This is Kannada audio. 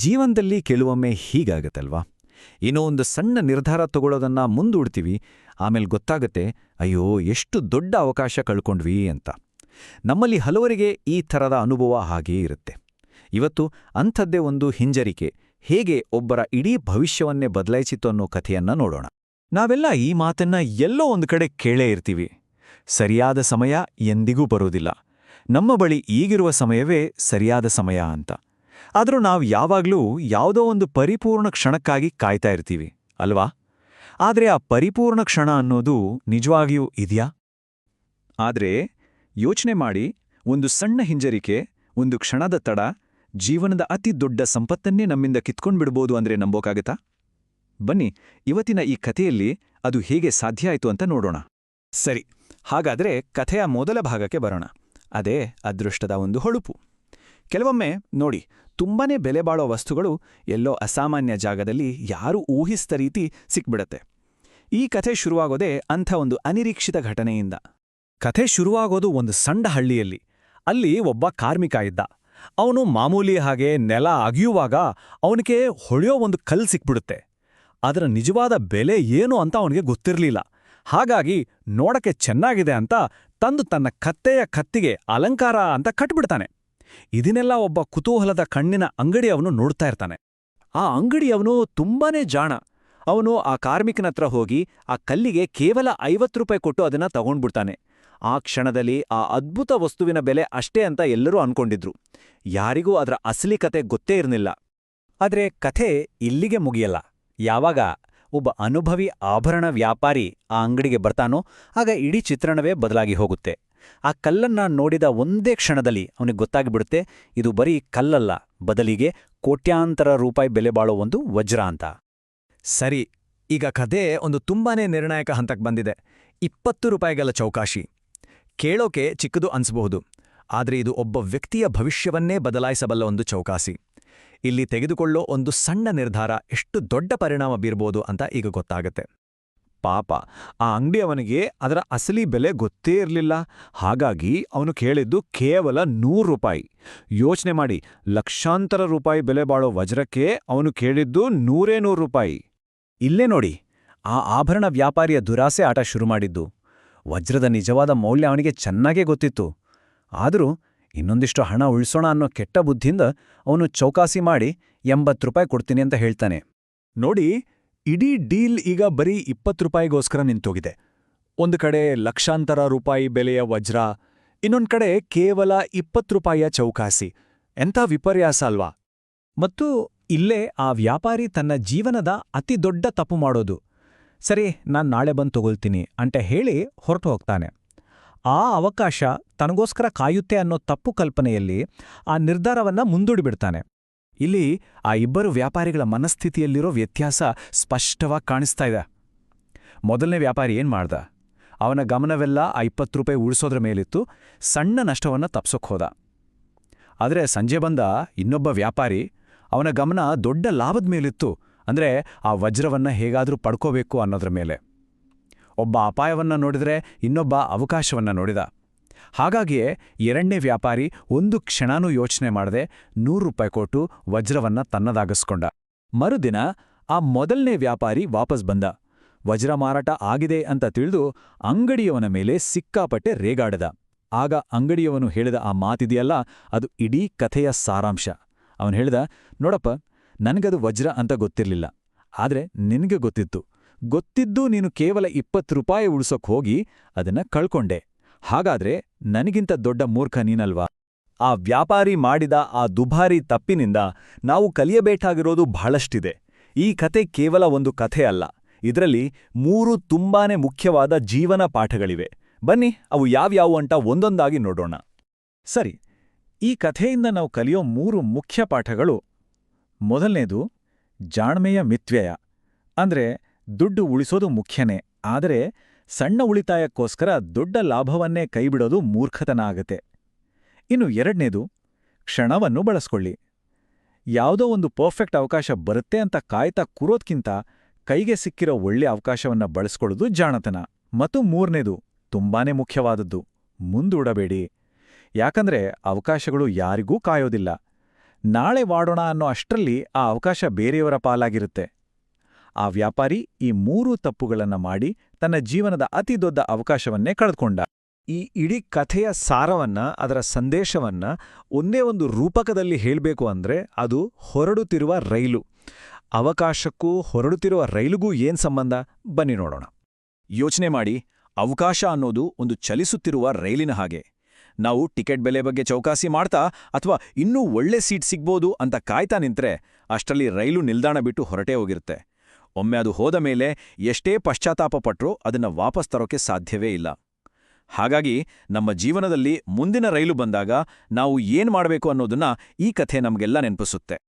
ಜೀವನದಲ್ಲಿ ಕೆಲವೊಮ್ಮೆ ಹೀಗಾಗತ್ತಲ್ವಾ? ಏನೋ ಒಂದು ಸಣ್ಣ ನಿರ್ಧಾರ ತಗೊಳ್ಳೋದನ್ನ ಮುಂದೂಡ್ತೀವಿ, ಆಮೇಲೆ ಗೊತ್ತಾಗತ್ತೆ, ಅಯ್ಯೋ, ಎಷ್ಟು ದೊಡ್ಡ ಅವಕಾಶ ಕಳ್ಕೊಂಡ್ವಿ ಅಂತ. ನಮ್ಮಲ್ಲಿ ಹಲವರಿಗೆ ಈ ಥರದ ಅನುಭವ ಹಾಗೇ ಇರುತ್ತೆ. ಇವತ್ತು ಅಂಥದ್ದೇ ಒಂದು ಹಿಂಜರಿಕೆ, ಹೇಗೆ ಒಬ್ಬರ ಇಡೀ ಭವಿಷ್ಯವನ್ನೇ ಬದಲಾಯಿಸಿತು ಅನ್ನೋ ಕಥೆಯನ್ನ ನೋಡೋಣ. ನಾವೆಲ್ಲ ಈ ಮಾತನ್ನ ಎಲ್ಲೋ ಒಂದು ಕಡೆ ಕೇಳೇ ಇರ್ತೀವಿ. ಸರಿಯಾದ ಸಮಯ ಎಂದಿಗೂ ಬರೋದಿಲ್ಲ. ನಮ್ಮ ಬಳಿ ಈಗಿರುವ ಸಮಯವೇ ಸರಿಯಾದ ಸಮಯ ಅಂತ. ಆದರೂ ನಾವು ಯಾವಾಗಲೂ ಯಾವುದೋ ಒಂದು ಪರಿಪೂರ್ಣ ಕ್ಷಣಕ್ಕಾಗಿ ಕಾಯ್ತಾ ಇರ್ತೀವಿ, ಅಲ್ವಾ? ಆದರೆ ಆ ಪರಿಪೂರ್ಣ ಕ್ಷಣ ಅನ್ನೋದು ನಿಜವಾಗಿಯೂ ಇದೆಯಾ? ಆದರೆ ಯೋಚನೆ ಮಾಡಿ, ಒಂದು ಸಣ್ಣ ಹಿಂಜರಿಕೆ, ಒಂದು ಕ್ಷಣದ ತಡ, ಜೀವನದ ಅತಿ ದೊಡ್ಡ ಸಂಪತ್ತನ್ನೇ ನಮ್ಮಿಂದ ಕಿತ್ಕೊಂಡ್ಬಿಡ್ಬೋದು ಅಂದ್ರೆ ನಂಬೋಕಾಗತ್ತಾ? ಬನ್ನಿ, ಇವತ್ತಿನ ಈ ಕಥೆಯಲ್ಲಿ ಅದು ಹೇಗೆ ಸಾಧ್ಯ ಆಯಿತು ಅಂತ ನೋಡೋಣ. ಸರಿ, ಹಾಗಾದ್ರೆ ಕಥೆಯ ಮೊದಲ ಭಾಗಕ್ಕೆ ಬರೋಣ. ಅದೇ ಅದೃಷ್ಟದ ಒಂದು ಹೊಳುಪು. ಕೆಲವೊಮ್ಮೆ ನೋಡಿ ತುಂಬಾನೇ ಬೆಲೆ ಬಾಳೋ ವಸ್ತುಗಳು ಎಲ್ಲೋ ಅಸಾಮಾನ್ಯ ಜಾಗದಲ್ಲಿ ಯಾರೂ ಊಹಿಸಿದ ರೀತಿ ಸಿಕ್ಬಿಡತ್ತೆ. ಈ ಕಥೆ ಶುರುವಾಗೋದೇ ಅಂಥ ಒಂದು ಅನಿರೀಕ್ಷಿತ ಘಟನೆಯಿಂದ. ಕಥೆ ಶುರುವಾಗೋದು ಒಂದು ಸಣ್ಣ ಹಳ್ಳಿಯಲ್ಲಿ. ಅಲ್ಲಿ ಒಬ್ಬ ಕಾರ್ಮಿಕ ಇದ್ದ. ಅವನು ಮಾಮೂಲಿ ಹಾಗೆ ನೆಲ ಅಗಿಯುವಾಗ ಅವನಿಗೆ ಹೊಳೆಯೋ ಒಂದು ಕಲ್ಲು ಸಿಕ್ಬಿಡುತ್ತೆ. ಅದರ ನಿಜವಾದ ಬೆಲೆ ಏನು ಅಂತ ಅವನಿಗೆ ಗೊತ್ತಿರಲಿಲ್ಲ. ಹಾಗಾಗಿ ನೋಡಕ್ಕೆ ಚೆನ್ನಾಗಿದೆ ಅಂತ ತಂದು ತನ್ನ ಕತ್ತೆಯ ಕತ್ತಿಗೆ ಅಲಂಕಾರ ಅಂತ ಕಟ್ಬಿಡ್ತಾನೆ. ಇದನ್ನೆಲ್ಲ ಒಬ್ಬ ಕುತೂಹಲದ ಕಣ್ಣಿನ ಅಂಗಡಿಯವನು ನೋಡ್ತಾ ಇರ್ತಾನೆ. ಆ ಅಂಗಡಿಯವನು ತುಂಬಾನೇ ಜಾಣ. ಅವನು ಆ ಕಾರ್ಮಿಕನತ್ರ ಹೋಗಿ ಆ ಕಲ್ಲಿಗೆ ಕೇವಲ ಐವತ್ತು ರೂಪಾಯಿ ಕೊಟ್ಟು ಅದನ್ನ ತಗೊಂಡ್ಬಿಡ್ತಾನೆ. ಆ ಕ್ಷಣದಲ್ಲಿ ಆ ಅದ್ಭುತ ವಸ್ತುವಿನ ಬೆಲೆ ಅಷ್ಟೇ ಅಂತ ಎಲ್ಲರೂ ಅನ್ಕೊಂಡಿದ್ರು. ಯಾರಿಗೂ ಅದರ ಅಸಲಿ ಕತೆ ಗೊತ್ತೇ ಇರಲಿಲ್ಲ. ಆದರೆ ಕಥೆ ಇಲ್ಲಿಗೆ ಮುಗಿಯಲ್ಲ. ಯಾವಾಗ ಒಬ್ಬ ಅನುಭವಿ ಆಭರಣ ವ್ಯಾಪಾರಿ ಆ ಅಂಗಡಿಗೆ ಬರ್ತಾನೋ, ಆಗ ಇಡೀ ಚಿತ್ರಣವೇ ಬದಲಾಗಿ ಹೋಗುತ್ತೆ. ಆ ಕಲ್ಲನ್ನ ನೋಡಿದ ಒಂದೇ ಕ್ಷಣದಲ್ಲಿ ಅವನಿಗೆ ಗೊತ್ತಾಗಿಬಿಡುತ್ತೆ, ಇದು ಬರೀ ಕಲ್ಲಲ್ಲ, ಬದಲಿಗೆ ಕೋಟ್ಯಾಂತರ ರೂಪಾಯಿ ಬೆಲೆ ಬಾಳೋ ಒಂದು ವಜ್ರ ಅಂತ. ಸರಿ, ಈಗ ಕಥೆ ಒಂದು ತುಂಬಾನೇ ನಿರ್ಣಾಯಕ ಹಂತಕ್ಕೆ ಬಂದಿದೆ. ಇಪ್ಪತ್ತು ರೂಪಾಯಿಗಳ ಚೌಕಾಶಿ. ಕೇಳೋಕೆ ಚಿಕ್ಕದು ಅನ್ಸಬಹುದು, ಆದರೆ ಇದು ಒಬ್ಬ ವ್ಯಕ್ತಿಯ ಭವಿಷ್ಯವನ್ನೇ ಬದಲಾಯಿಸಬಲ್ಲ ಒಂದು ಚೌಕಾಸಿ. ಇಲ್ಲಿ ತೆಗೆದುಕೊಳ್ಳೋ ಒಂದು ಸಣ್ಣ ನಿರ್ಧಾರ ಎಷ್ಟು ದೊಡ್ಡ ಪರಿಣಾಮ ಬೀರ್ಬೋದು ಅಂತ ಈಗ ಗೊತ್ತಾಗತ್ತೆ. ಪಾಪ. ಆ ಅಂಗಡಿಯವನಿಗೆ ಅದರ ಅಸಲಿ ಬೆಲೆ ಗೊತ್ತೇ ಇರಲಿಲ್ಲ. ಹಾಗಾಗಿ ಅವನು ಕೇಳಿದ್ದು ಕೇವಲ ನೂರು ರೂಪಾಯಿ. ಯೋಚನೆ ಮಾಡಿ, ಲಕ್ಷಾಂತರ ರೂಪಾಯಿ ಬೆಲೆ ಬಾಳೋ ವಜ್ರಕ್ಕೆ ಅವನು ಕೇಳಿದ್ದು ನೂರೇ ನೂರು ರೂಪಾಯಿ. ಇಲ್ಲೇ ನೋಡಿ, ಆ ಆಭರಣ ವ್ಯಾಪಾರಿಯ ದುರಾಸೆ ಆಟ ಶುರು ಮಾಡಿದ್ದು. ವಜ್ರದ ನಿಜವಾದ ಮೌಲ್ಯ ಅವನಿಗೆ ಚೆನ್ನಾಗೇ ಗೊತ್ತಿತ್ತು. ಆದರೂ ಇನ್ನೊಂದಿಷ್ಟು ಹಣ ಉಳಿಸೋಣ ಅನ್ನೋ ಕೆಟ್ಟ ಬುದ್ಧಿಯಿಂದ ಅವನು ಚೌಕಾಸಿ ಮಾಡಿ ಎಂಬತ್ತು ರೂಪಾಯಿ ಕೊಡ್ತೀನಿ ಅಂತ ಹೇಳ್ತಾನೆ. ನೋಡಿ ಇಡೀ ಡೀಲ್ ಈಗ ಬರೀ ಇಪ್ಪತ್ತು ರೂಪಾಯಿಗೋಸ್ಕರ ನಿಂತೋಗಿದೆ. ಒಂದು ಕಡೆ ಲಕ್ಷಾಂತರ ರೂಪಾಯಿ ಬೆಲೆಯ ವಜ್ರ, ಇನ್ನೊಂದು ಕಡೆ ಕೇವಲ ಇಪ್ಪತ್ತು ರೂಪಾಯಿಯ ಚೌಕಾಸಿ. ಎಂಥ ವಿಪರ್ಯಾಸ ಅಲ್ವಾ? ಮತ್ತು ಇಲ್ಲೇ ಆ ವ್ಯಾಪಾರಿ ತನ್ನ ಜೀವನದ ಅತಿ ದೊಡ್ಡ ತಪ್ಪು ಮಾಡೋದು. ಸರಿ, ನಾನ್ ನಾಳೆ ಬಂದು ತಗೊಳ್ತೀನಿ ಅಂತ ಹೇಳಿ ಹೊರಟು ಹೋಗ್ತಾನೆ. ಆ ಅವಕಾಶ ತನಗೋಸ್ಕರ ಕಾಯುತ್ತೆ ಅನ್ನೋ ತಪ್ಪು ಕಲ್ಪನೆಯಲ್ಲಿ ಆ ನಿರ್ಧಾರವನ್ನ ಮುಂದೂಡಿಬಿಡ್ತಾನೆ ಇಲ್ಲಿ ಆ ಇಬ್ಬರು ವ್ಯಾಪಾರಿಗಳ ಮನಸ್ಥಿತಿಯಲ್ಲಿರೋ ವ್ಯತ್ಯಾಸ ಸ್ಪಷ್ಟವಾಗಿ ಕಾಣಿಸ್ತಾ ಇದೆ. ಮೊದಲನೇ ವ್ಯಾಪಾರಿ ಏನು ಮಾಡ್ದ? ಅವನ ಗಮನವೆಲ್ಲ ಆ ಇಪ್ಪತ್ತು ರೂಪಾಯಿ ಉಳಿಸೋದ್ರ ಮೇಲಿತ್ತು, ಸಣ್ಣ ನಷ್ಟವನ್ನ ತಪ್ಸೋಕ್ ಹೋದ. ಆದರೆ ಸಂಜೆ ಬಂದ ಇನ್ನೊಬ್ಬ ವ್ಯಾಪಾರಿ ಅವನ ಗಮನ ದೊಡ್ಡ ಲಾಭದ ಮೇಲಿತ್ತು, ಅಂದ್ರೆ ಆ ವಜ್ರವನ್ನು ಹೇಗಾದರೂ ಪಡ್ಕೋಬೇಕು ಅನ್ನೋದ್ರ ಮೇಲೆ. ಒಬ್ಬ ಅಪಾಯವನ್ನ ನೋಡಿದ್ರೆ ಇನ್ನೊಬ್ಬ ಅವಕಾಶವನ್ನ ನೋಡಿದ. ಹಾಗಾಗಿಯೇ ಎರಡನೇ ವ್ಯಾಪಾರಿ ಒಂದು ಕ್ಷಣನೂ ಯೋಚನೆ ಮಾಡದೆ ನೂರು ರೂಪಾಯಿ ಕೊಟ್ಟು ವಜ್ರವನ್ನ ತನ್ನದಾಗಿಸ್ಕೊಂಡ. ಮರುದಿನ ಆ ಮೊದಲನೇ ವ್ಯಾಪಾರಿ ವಾಪಸ್ ಬಂದ. ವಜ್ರ ಮಾರಾಟ ಆಗಿದೆ ಅಂತ ತಿಳಿದು ಅಂಗಡಿಯವನ ಮೇಲೆ ಸಿಕ್ಕಾಪಟ್ಟೆ ರೇಗಾಡದ. ಆಗ ಅಂಗಡಿಯವನು ಹೇಳಿದ ಆ ಮಾತಿದೆಯಲ್ಲ, ಅದು ಇಡೀ ಕಥೆಯ ಸಾರಾಂಶ. ಅವನು ಹೇಳಿದ, ನೋಡಪ್ಪ, ನನಗದು ವಜ್ರ ಅಂತ ಗೊತ್ತಿರಲಿಲ್ಲ. ಆದ್ರೆ ನಿನಗೆ ಗೊತ್ತಿತ್ತು. ಗೊತ್ತಿದ್ದೂ ನೀನು ಕೇವಲ ಇಪ್ಪತ್ತು ರೂಪಾಯಿ ಉಳಿಸೋಕ್ ಹೋಗಿ ಅದನ್ನ ಕಳ್ಕೊಂಡೆ. ಹಾಗಾದ್ರೆ ನನಗಿಂತ ದೊಡ್ಡ ಮೂರ್ಖ ನೀನಲ್ವಾ? ಆ ವ್ಯಾಪಾರಿ ಮಾಡಿದ ಆ ದುಬಾರಿ ತಪ್ಪಿನಿಂದ ನಾವು ಕಲಿಯಬೇಕಾಗಿರೋದು ಬಹಳಷ್ಟಿದೆ. ಈ ಕತೆ ಕೇವಲ ಒಂದು ಕಥೆ ಅಲ್ಲ. ಇದರಲ್ಲಿ ಮೂರು ತುಂಬಾನೇ ಮುಖ್ಯವಾದ ಜೀವನ ಪಾಠಗಳಿವೆ. ಬನ್ನಿ, ಅವು ಯಾವ್ಯಾವು ಅಂತ ಒಂದೊಂದಾಗಿ ನೋಡೋಣ. ಸರಿ, ಈ ಕಥೆಯಿಂದ ನಾವು ಕಲಿಯೋ ಮೂರು ಮುಖ್ಯ ಪಾಠಗಳು. ಮೊದಲನೇದು, ಜಾಣ್ಮೆಯ ಮಿತ್ವ್ಯಯ. ಅಂದ್ರೆ ದುಡ್ಡು ಉಳಿಸೋದು ಮುಖ್ಯನೇ. ಆದರೆ ಸಣ್ಣ ಉಳಿತಾಯಕ್ಕೋಸ್ಕರ ದೊಡ್ಡ ಲಾಭವನ್ನೇ ಕೈಬಿಡೋದು ಮೂರ್ಖತನ ಆಗತ್ತೆ. ಇನ್ನು ಎರಡನೇದು, ಕ್ಷಣವನ್ನು ಬಳಸ್ಕೊಳ್ಳಿ. ಯಾವುದೋ ಒಂದು ಪರ್ಫೆಕ್ಟ್ ಅವಕಾಶ ಬರುತ್ತೆ ಅಂತ ಕಾಯ್ತಾ ಕೂರೋದ್ಕಿಂತ ಕೈಗೆ ಸಿಕ್ಕಿರೋ ಒಳ್ಳೆ ಅವಕಾಶವನ್ನ ಬಳಸ್ಕೊಳ್ಳೋದು ಜಾಣತನ. ಮತ್ತು ಮೂರನೇದು, ತುಂಬಾನೇ ಮುಖ್ಯವಾದದ್ದು, ಮುಂದೂಡಬೇಡಿ. ಯಾಕಂದ್ರೆ ಅವಕಾಶಗಳು ಯಾರಿಗೂ ಕಾಯೋದಿಲ್ಲ. ನಾಳೆ ವಾಡೋಣ ಅನ್ನೋ ಅಷ್ಟರಲ್ಲಿ ಆ ಅವಕಾಶ ಬೇರೆಯವರ ಪಾಲಾಗಿರುತ್ತೆ. ಆ ವ್ಯಾಪಾರಿ ಈ ಮೂರೂ ತಪ್ಪುಗಳನ್ನು ಮಾಡಿ ತನ್ನ ಜೀವನದ ಅತಿ ದೊಡ್ಡ ಅವಕಾಶವನ್ನೇ ಕಳೆದುಕೊಂಡ. ಈ ಇಡೀ ಕಥೆಯ ಸಾರವನ್ನ, ಅದರ ಸಂದೇಶವನ್ನ ಒಂದೇ ಒಂದು ರೂಪಕದಲ್ಲಿ ಹೇಳಬೇಕು ಅಂದ್ರೆ ಅದು ಹೊರಡುತ್ತಿರುವ ರೈಲು. ಅವಕಾಶಕ್ಕೂ ಹೊರಡುತ್ತಿರುವ ರೈಲಿಗೂ ಏನ್ ಸಂಬಂಧ? ಬನ್ನಿ ನೋಡೋಣ. ಯೋಚನೆ ಮಾಡಿ, ಅವಕಾಶ ಅನ್ನೋದು ಒಂದು ಚಲಿಸುತ್ತಿರುವ ರೈಲಿನ ಹಾಗೆ. ನಾವು ಟಿಕೆಟ್ ಬೆಲೆ ಬಗ್ಗೆ ಚೌಕಾಸಿ ಮಾಡ್ತಾ ಅಥವಾ ಇನ್ನೂ ಒಳ್ಳೆ ಸೀಟ್ ಸಿಗ್ಬೋದು ಅಂತ ಕಾಯ್ತಾ ನಿಂತ್ರೆ ಅಷ್ಟರಲ್ಲಿ ರೈಲು ನಿಲ್ದಾಣ ಬಿಟ್ಟು ಹೊರಟೇ ಹೋಗಿರುತ್ತೆ. ಒಮ್ಮೆ ಅದು ಹೋದ ಮೇಲೆ ಎಷ್ಟೇ ಪಶ್ಚಾತ್ತಾಪ ಪಟ್ಟರೂ ಅದನ್ನ ವಾಪಸ್ ತರೋಕೆ ಸಾಧ್ಯವೇ ಇಲ್ಲ. ಹಾಗಾಗಿ ನಮ್ಮ ಜೀವನದಲ್ಲಿ ಮುಂದಿನ ರೈಲು ಬಂದಾಗ ನಾವು ಏನು ಮಾಡಬೇಕು ಅನ್ನೋದನ್ನ ಈ ಕಥೆ ನಮಗೆಲ್ಲ ನೆನಪಿಸುತ್ತೆ.